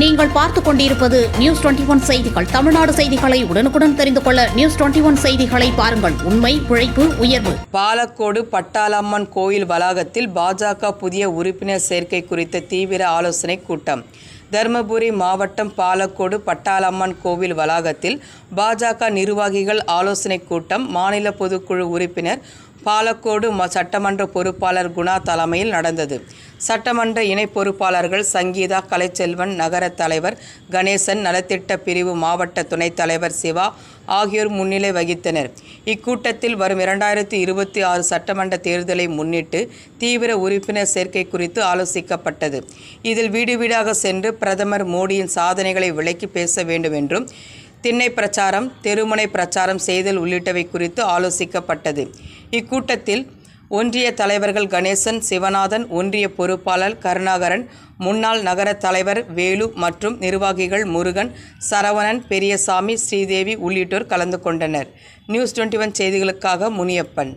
நீங்கள் பார்த்துக் கொண்டிருப்பது நியூஸ் டுவெண்டி ஒன் செய்திகள். தமிழ்நாடு செய்திகளை உடனுக்குடன் தெரிந்து கொள்ள நியூஸ் டுவெண்டி ஒன் செய்திகளை பாருங்கள். உண்மை உழைப்பு உயர்வு. பாலக்கோடு பட்டாளம்மன் கோயில் வளாகத்தில் பாஜக புதிய உறுப்பினர் சேர்க்கை குறித்த தீவிர ஆலோசனை கூட்டம். தருமபுரி மாவட்டம் பாலக்கோடு பட்டாளம்மன் கோவில் வளாகத்தில் பாஜக நிர்வாகிகள் ஆலோசனை கூட்டம். மாநில பொதுக்குழு உறுப்பினர் பாலக்கோடு ம- சட்டமன்ற பொறுப்பாளர் குணா தலைமையில் நடந்தது. சட்டமன்ற இணை பொறுப்பாளர்கள் சங்கீதா கலைச்செல்வன் நகர தலைவர் கணேசன் நலத்திட்ட பிரிவு மாவட்ட துணைத் தலைவர் சிவா ஆகியோர் முன்னிலை வகித்தனர். இக்கூட்டத்தில் வரும் இரண்டாயிரத்தி இருபத்தி ஆறு சட்டமன்ற தேர்தலை முன்னிட்டு தீவிர உறுப்பினர் சேர்க்கை குறித்து ஆலோசிக்கப்பட்டது. இதில் வீடு வீடாக சென்று பிரதமர் மோடியின் சாதனைகளை விளக்கி பேச வேண்டும் என்றும் திண்ணை பிரச்சாரம் தெருமுனை பிரச்சாரம் செய்தல் உள்ளிட்டவை குறித்து ஆலோசிக்கப்பட்டது. இக்கூட்டத்தில் ஒன்றிய தலைவர்கள் கணேசன் சிவநாதன் ஒன்றிய பொறுப்பாளர் கருணாகரன் முன்னாள் நகர தலைவர் வேலு மற்றும் நிர்வாகிகள் முருகன் சரவணன் பெரியசாமி ஸ்ரீதேவி உள்ளிட்டோர் கலந்து கொண்டனர். நியூஸ் டுவெண்ட்டி ஒன் செய்திகளுக்காக முனியப்பன்.